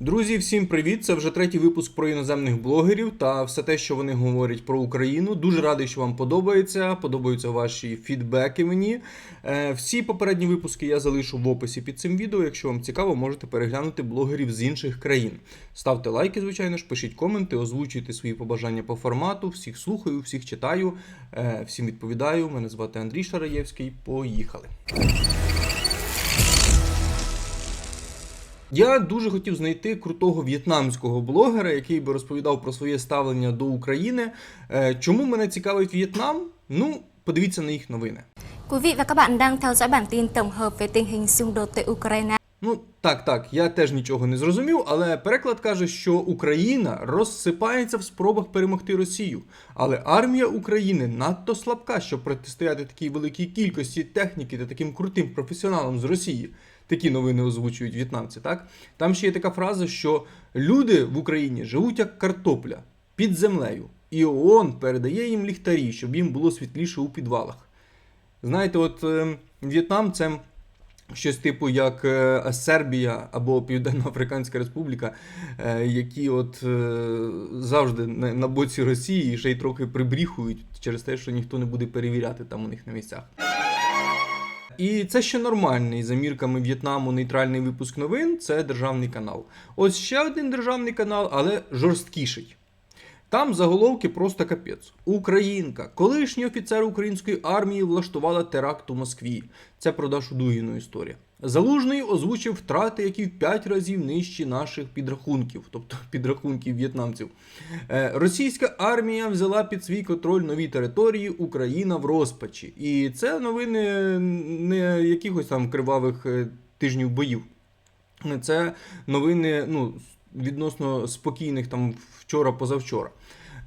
Друзі, всім привіт! Це вже третій випуск про іноземних блогерів та все те, що вони говорять про Україну. Дуже радий, що вам подобається. Подобаються ваші фідбеки мені. Е, всі попередні випуски я залишу в описі під цим відео. Якщо вам цікаво, можете переглянути блогерів з інших країн. Ставте лайки, звичайно ж, пишіть коменти, озвучуйте свої побажання по формату. Всіх слухаю, всіх читаю, е, всім відповідаю. Мене звати Андрій Шараєвський. Поїхали. Я дуже хотів знайти крутого в'єтнамського блогера, який би розповідав про своє ставлення до України. Е, Чому мене цікавить В'єтнам? Ну, подивіться на їх новини. Quý vị và các bạn đang theo dõi bản tin tổng hợp về tình hình xung đột tại Ukraine. Ну, так, так, я теж нічого не зрозумів, але переклад каже, що Україна розсипається в спробах перемогти Росію. Але армія України надто слабка, щоб протистояти такій великій кількості техніки та таким крутим професіоналам з Росії. Такі новини озвучують в'єтнамці, так? Там ще є така фраза, що люди в Україні живуть як картопля під землею, і ООН передає їм ліхтарі, щоб їм було світліше у підвалах. Знаєте, от е, В'єтнам це щось типу як е, Сербія або Південно-Африканська Республіка, е, які от е, завжди на, боці Росії ще й трохи прибріхують через те, що ніхто не буде перевіряти там у них на місцях. І це ще нормальний за мірками В'єтнаму нейтральний випуск новин. Це державний канал. Ось ще один державний канал, але жорсткіший. Там заголовки просто капець. Українка, колишній офіцер української армії влаштувала теракт у Москві. Це про Дашу Дугіну історія. Залужний озвучив втрати, які в 5 разів нижчі наших підрахунків, тобто підрахунків в'єтнамців. Е, Російська армія взяла під свій контроль нові території, Україна в розпачі. І це новини не якихось там кривавих е, тижнів боїв. Це новини ну, відносно спокійних там вчора-позавчора.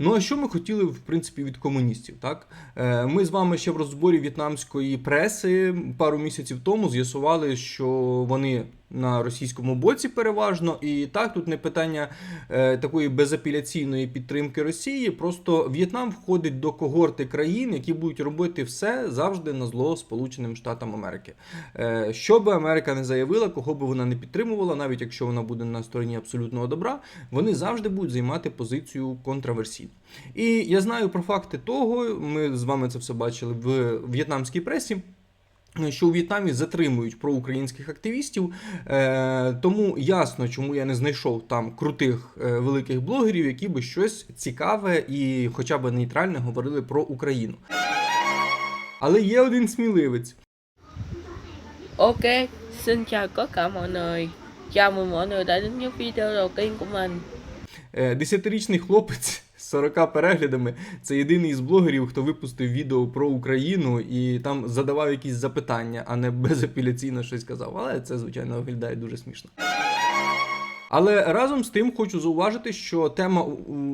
Ну а що ми хотіли, в принципі, від комуністів? Так? Е, Ми з вами ще в розборі в'єтнамської преси пару місяців тому з'ясували, що вони на російському боці переважно. І так, тут не питання е, такої безапеляційної підтримки Росії. Просто В'єтнам входить до когорти країн, які будуть робити все завжди на зло Сполученим Штатам Америки. Е, що би Америка не заявила, кого би вона не підтримувала, навіть якщо вона буде на стороні абсолютного добра, вони завжди будуть займати позицію контраверсійну. І я знаю про факти того, ми з вами це все бачили в в'єтнамській пресі. Що у В'єтнамі затримують проукраїнських активістів, е, тому ясно, чому я не знайшов там крутих е, великих блогерів, які би щось цікаве і хоча б нейтральне говорили про Україну. Але є один сміливець. Ok, xin chào tất cả mọi người. Chào mừng mọi người đã đến với video đầu tiên của mình. Десятирічний хлопець 40 переглядами. Це єдиний із блогерів, хто випустив відео про Україну і там задавав якісь запитання, а не безапеляційно щось казав. Але це, звичайно, виглядає дуже смішно. Але разом з тим хочу зауважити, що тема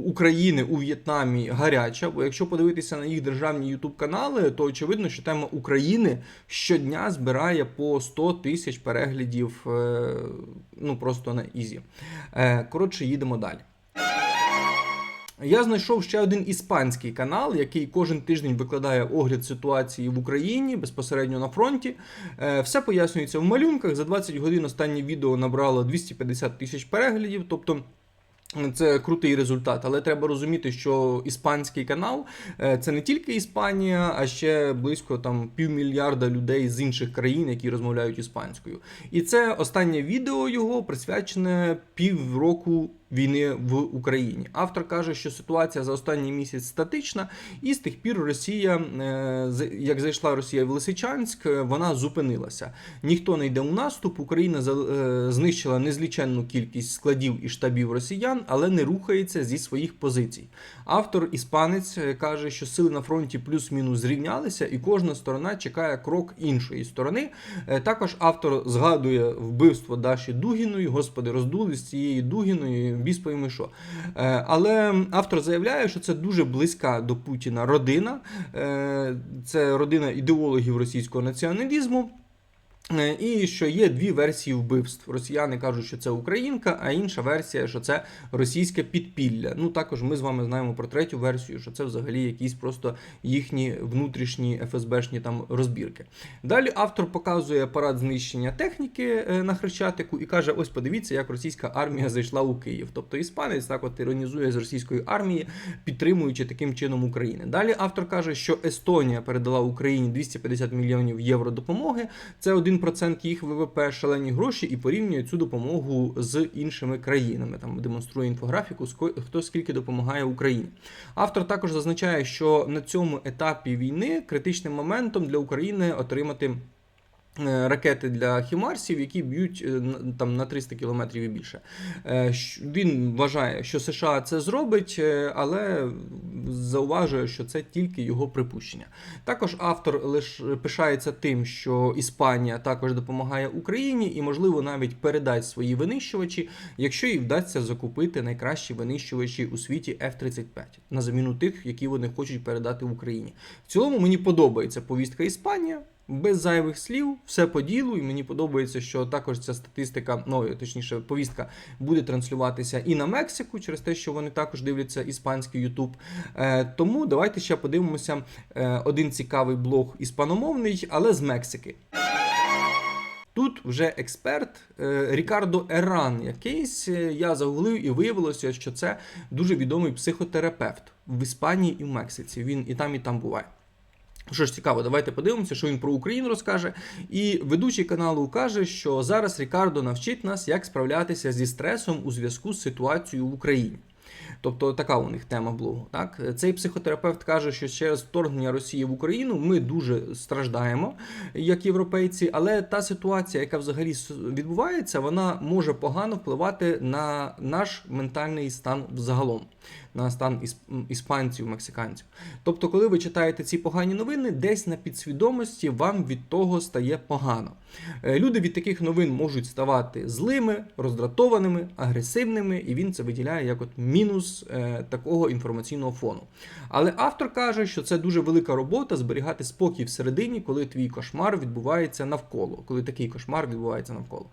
України у В'єтнамі гаряча. Бо якщо подивитися на їх державні ютуб канали, то очевидно, що тема України щодня збирає по 100 тисяч переглядів. е, Ну просто на ізі. Е, Коротше, їдемо далі. Я знайшов ще один іспанський канал, який кожен тиждень викладає огляд ситуації в Україні безпосередньо на фронті. Е, Все пояснюється в малюнках. За 20 годин останнє відео набрало 250 тисяч переглядів. Тобто. Це крутий результат, але треба розуміти, що іспанський канал е, це не тільки Іспанія, а ще близько там півмільярда людей з інших країн, які розмовляють іспанською. І це останнє відео його присвячене півроку війни в Україні. Автор каже, що ситуація за останній місяць статична, і з тих пір Росія, е, як зайшла Росія в Лисичанськ, е, вона зупинилася. Ніхто не йде у наступ. Україна е, знищила незліченну кількість складів і штабів росіян, але не рухається зі своїх позицій. Автор іспанець каже, що сили на фронті плюс-мінус зрівнялися, і кожна сторона чекає крок іншої сторони. Також автор згадує вбивство Даші Дугіної, господи, роздули з цієї Дугіної, біс пойми що. Е, Але автор заявляє, що це дуже близька до Путіна родина, Е, це родина ідеологів російського націоналізму. Е, І що є дві версії вбивств. Росіяни кажуть, що це українка, а інша версія, що це російське підпілля. Ну також ми з вами знаємо про третю версію, що це взагалі якісь просто їхні внутрішні ФСБшні там розбірки. Далі автор показує парад знищення техніки е, на Хрещатику і каже: ось подивіться, як російська армія зайшла у Київ. Тобто іспанець так от іронізує з російської армії, підтримуючи таким чином Україну. Далі автор каже, що Естонія передала Україні 250 мільйонів євро допомоги. Це 1% їх ВВП, шалені гроші, і порівнює цю допомогу з іншими країнами. Там демонструє інфографіку, хто скільки допомагає Україні. Автор також зазначає, що на цьому етапі війни критичним моментом для України отримати. Е, Ракети для хімарсів, які б'ють е, там на 300 кілометрів і більше. Е, Він вважає, що США це зробить, але зауважує, що це тільки його припущення. Також автор лише пишається тим, що Іспанія також допомагає Україні і, можливо, навіть передасть свої винищувачі, якщо їй вдасться закупити найкращі винищувачі у світі F-35 на заміну тих, які вони хочуть передати Україні. В цілому мені подобається повістка Іспанія. Без зайвих слів, все по ділу, і мені подобається, що також ця статистика, ну точніше, повістка буде транслюватися і на Мексику через те, що вони також дивляться іспанський Ютуб. Е, тому давайте ще подивимося е, один цікавий блог іспаномовний, але з Мексики. Тут вже експерт е, Рікардо Еран якийсь. Я загуглив і виявилося, що це дуже відомий психотерапевт в Іспанії і в Мексиці. Він і там, і там буває. Що ж цікаво, давайте подивимося, що він про Україну розкаже. І ведучий каналу каже, що зараз Рікардо навчить нас, як справлятися зі стресом у зв'язку з ситуацією в Україні. Тобто така у них тема блогу. Так цей психотерапевт каже, що через вторгнення Росії в Україну ми дуже страждаємо, як європейці, але та ситуація, яка взагалі відбувається, вона може погано впливати на наш ментальний стан взагалом, на стан іспанців, мексиканців. Тобто, коли ви читаєте ці погані новини, десь на підсвідомості вам від того стає погано. Е, Люди від таких новин можуть ставати злими, роздратованими, агресивними, і він це виділяє як от мінус е, такого інформаційного фону. Але автор каже, що це дуже велика робота зберігати спокій всередині, коли твій кошмар відбувається навколо, коли такий кошмар відбувається навколо.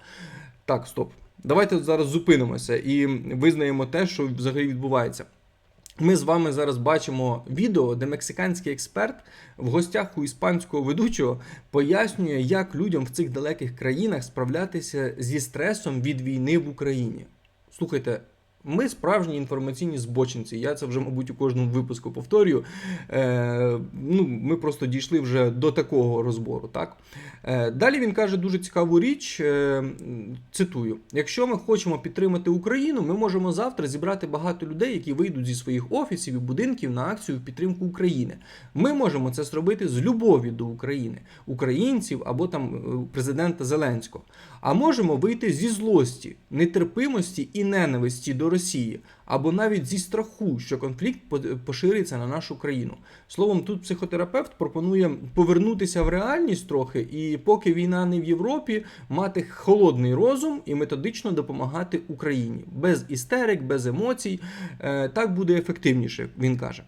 Так, стоп. Давайте зараз зупинимося і визнаємо те, що взагалі відбувається. Ми з вами зараз бачимо відео, де мексиканський експерт в гостях у іспанського ведучого пояснює, як людям в цих далеких країнах справлятися зі стресом від війни в Україні. Слухайте. Ми справжні інформаційні збочинці. Я це вже, мабуть, у кожному випуску повторюю. Е, ну, ми просто дійшли вже до такого розбору. Так? Е, далі він каже дуже цікаву річ. Е, цитую: якщо ми хочемо підтримати Україну, ми можемо завтра зібрати багато людей, які вийдуть зі своїх офісів і будинків на акцію в підтримку України. Ми можемо це зробити з любові до України, українців або там е, президента Зеленського. А можемо вийти зі злості, нетерпимості і ненависті до Росії, або навіть зі страху, що конфлікт по- пошириться на нашу країну. Словом, тут психотерапевт пропонує повернутися в реальність трохи, і поки війна не в Європі, мати холодний розум і методично допомагати Україні без істерик, без емоцій. Е, Так буде ефективніше, він каже.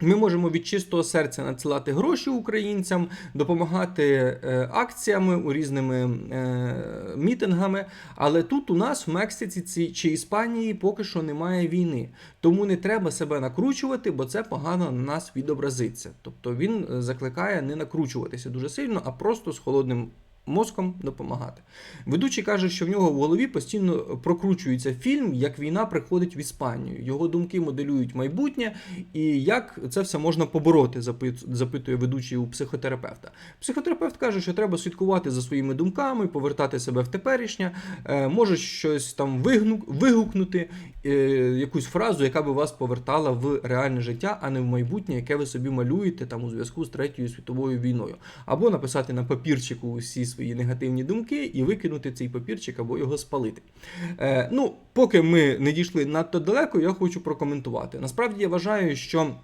Ми можемо від чистого серця надсилати гроші українцям, допомагати е, акціями у різними е, мітингами. Але тут у нас в Мексиці ці- чи Іспанії поки що немає війни. Тому не треба себе накручувати, бо це погано на нас відобразиться. Тобто він е, закликає не накручуватися дуже сильно, а просто з холодним. Мозком допомагати. Ведучий каже, що в нього в голові постійно прокручується фільм, як війна приходить в Іспанію. Його думки моделюють майбутнє, і як це все можна побороти, запитує ведучий у психотерапевта. Психотерапевт каже, що треба слідкувати за своїми думками, повертати себе в теперішнє, е, може щось там вигукнути, е, якусь фразу, яка би вас повертала в реальне життя, а не в майбутнє, яке ви собі малюєте там у зв'язку з третьою світовою війною. Або написати на папірчику усі свої негативні думки і викинути цей папірчик або його спалити. Е, ну, поки ми не дійшли надто далеко, я хочу прокоментувати. Насправді я вважаю, що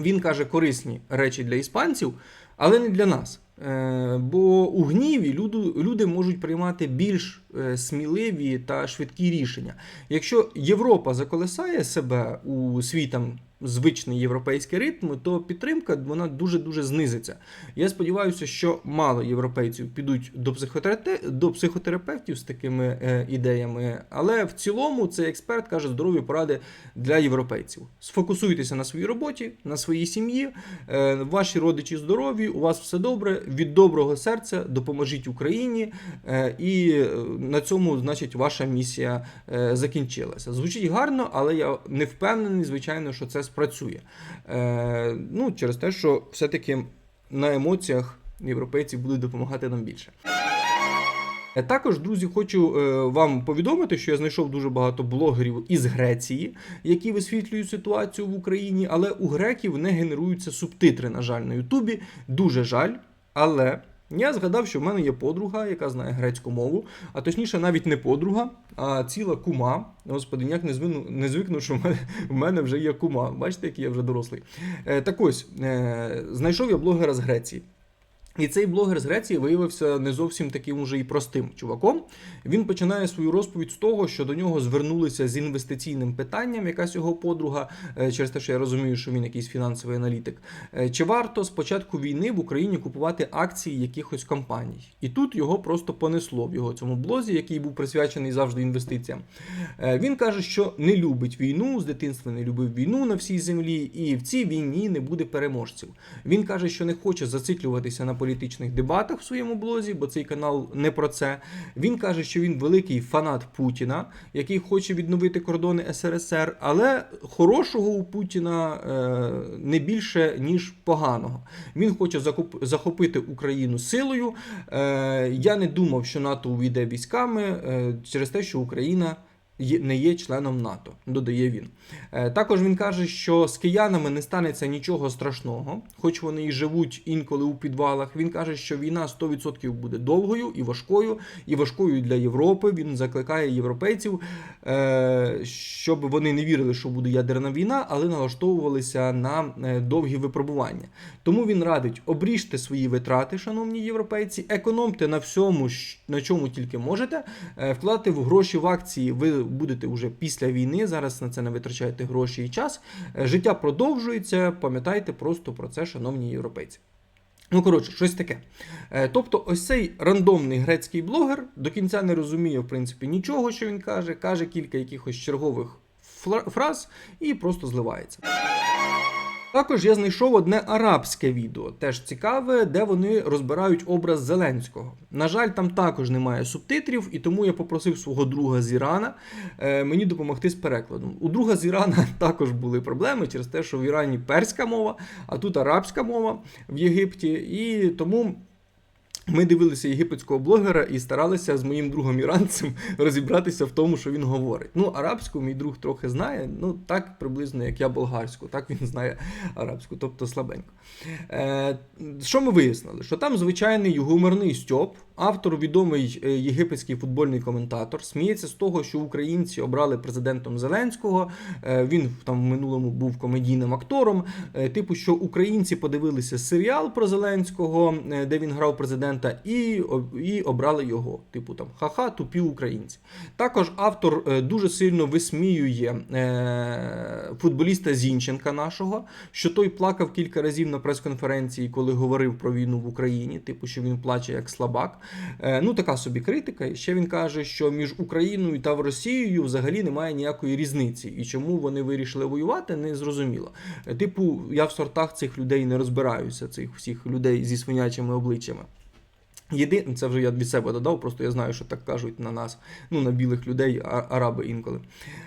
він каже корисні речі для іспанців, але не для нас. Е, бо у гніві люди, люди можуть приймати більш сміливі та швидкі рішення. Якщо Європа заколесає себе у свій там звичний європейський ритм, то підтримка вона дуже дуже знизиться. Я сподіваюся, що мало європейців підуть до, психотерапе... до психотерапевтів з такими е, ідеями, але в цілому цей експерт каже здорові поради для європейців. Сфокусуйтеся на своїй роботі, на своїй сім'ї, е, ваші родичі здорові, у вас все добре. Від доброго серця допоможіть Україні, е, і е, на цьому, значить, ваша місія е, закінчилася. Звучить гарно, але я не впевнений, звичайно, що це спрацює. Е, ну, через те, що все-таки на емоціях європейці будуть допомагати нам більше. Е, Також, друзі, хочу вам повідомити, що я знайшов дуже багато блогерів із Греції, які висвітлюють ситуацію в Україні, але у греків не генеруються субтитри, на жаль, на Ютубі. Дуже жаль, але. Я згадав, що в мене є подруга, яка знає грецьку мову, а точніше, навіть не подруга, а ціла кума. Господи, ніяк не звину, не звикну, що в мене, в мене вже є кума. Бачите, який я вже дорослий. Е, так ось, е, знайшов я блогера з Греції. І цей блогер з Греції виявився не зовсім таким уже і простим чуваком. Він починає свою розповідь з того, що до нього звернулися з інвестиційним питанням, якась його подруга, е, через те, що я розумію, що він якийсь фінансовий аналітик. Е, Чи варто з початку війни в Україні купувати акції якихось компаній? І тут його просто понесло в його цьому блозі, який був присвячений завжди інвестиціям. Е, Він каже, що не любить війну, з дитинства не любив війну на всій землі, і в цій війні не буде переможців. Він каже, що не хоче зациклюватися на політичних дебатах в своєму блозі, бо цей канал не про це. Він каже, що він великий фанат Путіна, який хоче відновити кордони СРСР, але хорошого у Путіна е, не більше ніж поганого. Він хоче захопити Україну силою. Е, я не думав, що НАТО увійде військами е, через те, що Україна. Не є членом НАТО, додає він. Е, Також він каже, що з киянами не станеться нічого страшного, хоч вони і живуть інколи у підвалах. Він каже, що війна 100% буде довгою і важкою, і важкою для Європи. Він закликає європейців, е, щоб вони не вірили, що буде ядерна війна, але налаштовувалися на е, довгі випробування. Тому він радить обріжте свої витрати, шановні європейці, економте на всьому, на чому тільки можете. Е, Вкладати в гроші в акції ви будете вже після війни. Зараз на це не витрачаєте гроші і час. Е, Життя продовжується. Пам'ятайте просто про це, шановні європейці. Ну, коротше, щось таке. Е, Тобто, ось цей рандомний грецький блогер до кінця не розуміє, в принципі, нічого, що він каже, каже кілька якихось чергових фраз і просто зливається. Також я знайшов одне арабське відео, теж цікаве, де вони розбирають образ Зеленського. На жаль, там також немає субтитрів, і тому я попросив свого друга з Ірана е, мені допомогти з перекладом. У друга з Ірана також були проблеми через те, що в Ірані перська мова, а тут арабська мова в Єгипті. І тому ми дивилися єгипетського блогера і старалися з моїм другом іранцем розібратися в тому, що він говорить. Ну, арабську мій друг трохи знає, ну так приблизно, як я болгарську, так він знає арабську, тобто слабенько. Е, що ми вияснили? Що там звичайний гуморний Стьоп, автор відомий е, єгипетський футбольний коментатор, сміється з того, що українці обрали президентом Зеленського. Е, він там в минулому був комедійним актором. Е, типу, що українці подивилися серіал про Зеленського, де він грав президента, і, і обрали його. Типу там ха-ха, тупі українці. Також автор дуже сильно висміює футболіста Зінченка нашого, що той плакав кілька разів на прес-конференції, коли говорив про війну в Україні, типу, що він плаче як слабак. Е, ну, така собі критика. І ще він каже, що між Україною та Росією взагалі немає ніякої різниці. І чому вони вирішили воювати, не зрозуміло. Е, Типу, я в сортах цих людей не розбираюся, цих всіх людей зі свинячими обличчями. Єдине, це вже я від себе додав, просто я знаю, що так кажуть на нас, ну на білих людей, араби інколи.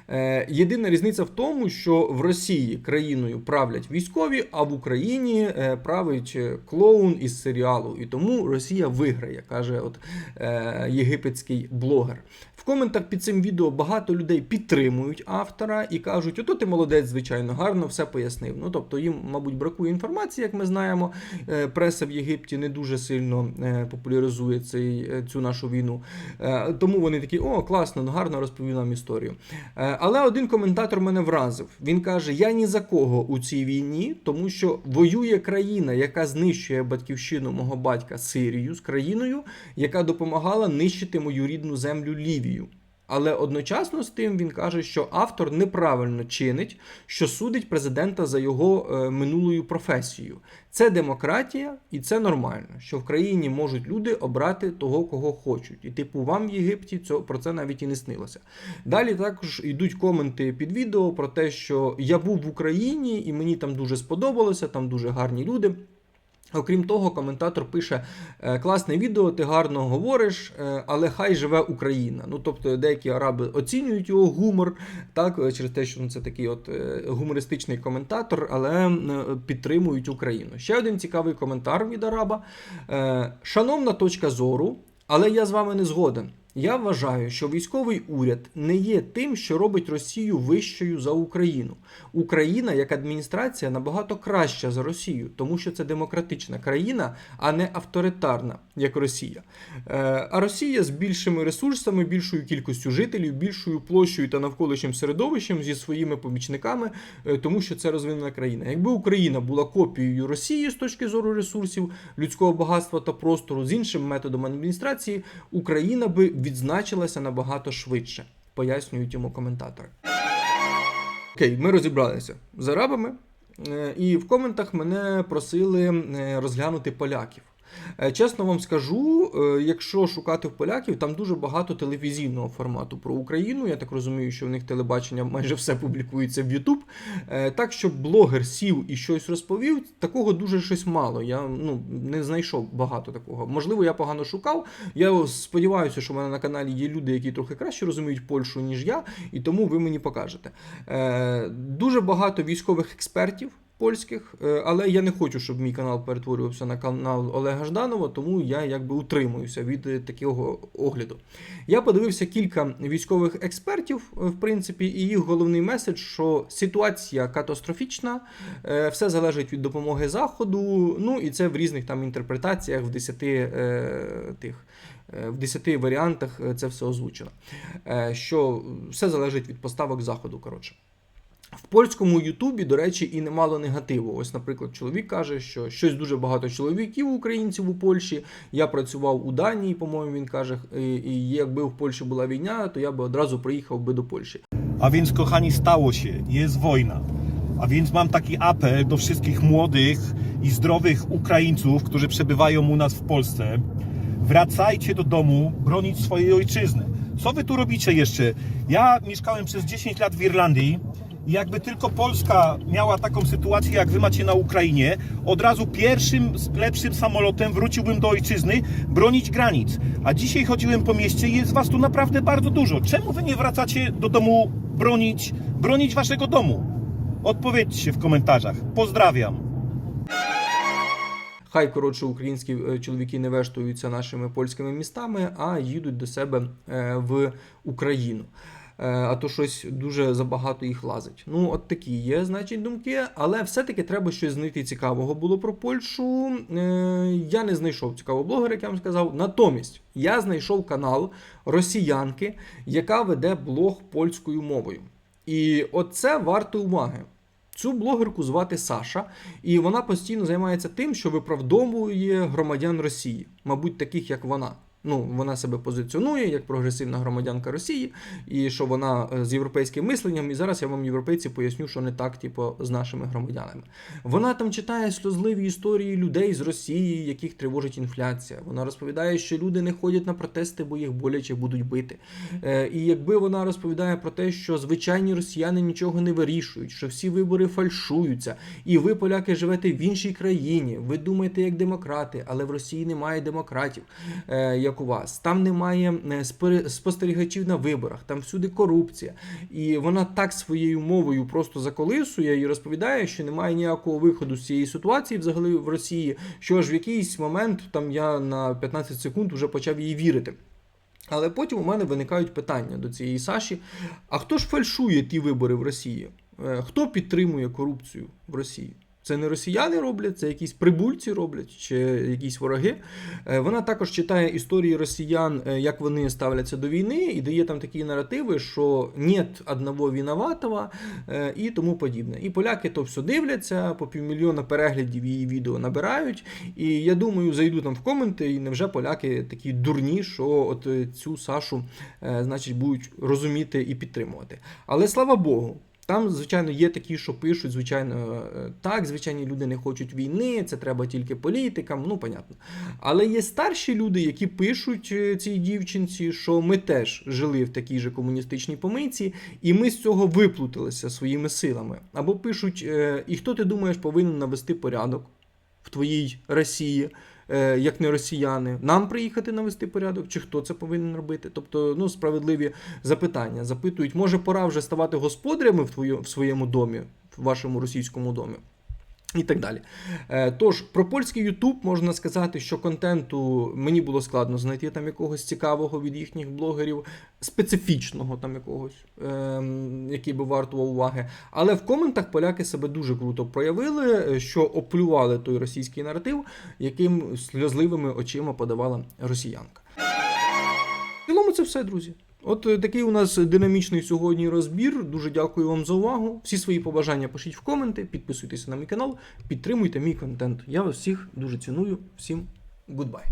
Е, єдина різниця в тому, що в Росії країною правлять військові, а в Україні е, править е, клоун із серіалу. І тому Росія виграє, каже от е, єгипетський блогер. В коментах під цим відео багато людей підтримують автора і кажуть: ото ти молодець, звичайно, гарно все пояснив. Ну тобто їм, мабуть, бракує інформації, як ми знаємо. Е, Преса в Єгипті не дуже сильно е, популяризує цей, е, цю нашу війну. Е, Тому вони такі: о, класно, ну, гарно розповів нам історію. Е, Але один коментатор мене вразив. Він каже: Я ні за кого у цій війні, тому що воює країна, яка знищує батьківщину мого батька Сирію з країною, яка допомагала нищити мою рідну землю Лівію. Але одночасно з тим він каже, що автор неправильно чинить, що судить президента за його е, минулою професією. Це демократія, і це нормально, що в країні можуть люди обрати того, кого хочуть. І типу, вам в Єгипті цього про це навіть і не снилося. Далі також йдуть коменти під відео про те, що я був в Україні і мені там дуже сподобалося, там дуже гарні люди. Окрім того, коментатор пише: «Е, класне відео, ти гарно говориш, е, але хай живе Україна. Ну тобто деякі араби оцінюють його гумор, так е, через те, що ну, це такий от гумористичний коментатор, але підтримують Україну. Ще один цікавий коментар від араба. Шановна точка зору, але я з вами не згоден. Я вважаю, що військовий уряд не є тим, що робить Росію вищою за Україну. Україна як адміністрація набагато краща за Росію, тому що це демократична країна, а не авторитарна, як Росія. Е, А Росія з більшими ресурсами, більшою кількістю жителів, більшою площею та навколишнім середовищем зі своїми помічниками, е, тому що це розвинена країна. Якби Україна була копією Росії з точки зору ресурсів, людського багатства та простору з іншим методом адміністрації, Україна би відзначилася набагато швидше, пояснюють йому коментатори. Окей, ми розібралися з арабами, е, і в коментах мене просили е, розглянути поляків. Е, Чесно вам скажу, е, якщо шукати в поляків, там дуже багато телевізійного формату про Україну. Я так розумію, що в них телебачення майже все публікується в YouTube. Е, Так, щоб блогер сів і щось розповів, такого дуже щось мало. Я ну, не знайшов багато такого. Можливо, я погано шукав. Я сподіваюся, що в мене на каналі є люди, які трохи краще розуміють Польщу, ніж я, і тому ви мені покажете. Дуже багато військових експертів польських, е, але я не хочу, щоб мій канал перетворювався на канал Олега Жданова, тому я якби утримуюся від е, такого огляду. Я подивився кілька військових експертів, е, в принципі, і їх головний меседж, що ситуація катастрофічна, все залежить від допомоги Заходу. Ну і це в різних там інтерпретаціях в 10 е, тих. В 10 варіантах це все озвучено. Що все залежить від поставок заходу. Коротше. В польському Ютубі, до речі, і немало негативу. Ось, наприклад, чоловік каже, що щось дуже багато чоловіків українців у Польщі. Я працював у Данії, по-моєму, він каже, і, і якби в Польщі була війна, то я би одразу приїхав би до Польщі. Kochani, stało się, jest wojna. A więc mam taki apel do wszystkich młodych i zdrowych Ukraińców, którzy przebywają u nas w Polsce. Wracajcie do domu, bronić swojej ojczyzny. Co wy tu robicie jeszcze? Ja mieszkałem przez 10 lat w Irlandii i jakby tylko Polska miała taką sytuację, jak wy macie na Ukrainie, od razu pierwszym, lepszym samolotem wróciłbym do ojczyzny bronić granic. A dzisiaj chodziłem po mieście i jest was tu naprawdę bardzo dużo. Czemu wy nie wracacie do domu bronić, bronić waszego domu? Odpowiedzcie w komentarzach. Pozdrawiam. Хай коротше українські е, чоловіки не вештуються нашими польськими містами, а їдуть до себе е, в Україну. Е, А то щось дуже забагато їх лазить. Ну, от такі є, значить, думки. Але все-таки треба щось знайти цікавого було про Польщу. Е, Я не знайшов цікавого блогера, як я вам сказав. Натомість я знайшов канал росіянки, яка веде блог польською мовою. І оце варто уваги. Цю блогерку звати Саша, і вона постійно займається тим, що виправдовує громадян Росії, мабуть, таких як вона. Ну, вона себе позиціонує як прогресивна громадянка Росії, і що вона е, з європейським мисленням. І зараз я вам, європейці, поясню, що не так, типу, з нашими громадянами. Вона там читає сльозливі історії людей з Росії, яких тривожить інфляція. Вона розповідає, що люди не ходять на протести, бо їх боляче будуть бити. Е, І якби вона розповідає про те, що звичайні росіяни нічого не вирішують, що всі вибори фальшуються, і ви, поляки, живете в іншій країні. Ви думаєте як демократи, але в Росії немає демократів, е, як у вас. Там немає е, спостерігачів на виборах, там всюди корупція. І вона так своєю мовою просто заколисує і розповідає, що немає ніякого виходу з цієї ситуації взагалі в Росії. Що аж в якийсь момент там я на 15 секунд вже почав їй вірити. Але потім у мене виникають питання до цієї Саші: а хто ж фальшує ті вибори в Росії? Е, Хто підтримує корупцію в Росії? Це не росіяни роблять, це якісь прибульці роблять чи якісь вороги. Е, Вона також читає історії росіян, е, як вони ставляться до війни, і дає там такі наративи, що нет одного виноватого е, і тому подібне. І поляки то все дивляться, по півмільйона переглядів її відео набирають. І я думаю, зайду там в коменти, і невже поляки такі дурні, що от цю Сашу, значить, будуть розуміти і підтримувати. Але слава Богу. Там, звичайно, є такі, що пишуть, звичайно, е, так, звичайні люди не хочуть війни, це треба тільки політикам, ну, понятно. Але є старші люди, які пишуть е, цій дівчинці, що ми теж жили в такій же комуністичній помийці, і ми з цього виплуталися своїми силами. Або пишуть, е, і хто ти думаєш повинен навести порядок в твоїй Росії, як не росіяни, нам приїхати навести порядок, чи хто це повинен робити? Тобто, ну, справедливі запитання. Запитують, може пора вже ставати господарями в, твою, в своєму домі, в вашому російському домі. І так далі. Е, Тож, про польський Ютуб можна сказати, що контенту мені було складно знайти там якогось цікавого від їхніх блогерів, специфічного там якогось, ем, який би вартував уваги. Але в коментах поляки себе дуже круто проявили, е, що оплювали той російський наратив, яким сльозливими очима подавала росіянка. В цілому це все, друзі. От е, такий у нас динамічний сьогодні розбір. Дуже дякую вам за увагу. Всі свої побажання пишіть в коменти, підписуйтесь на мій канал, підтримуйте мій контент. Я вас всіх дуже ціную. Всім гудбай.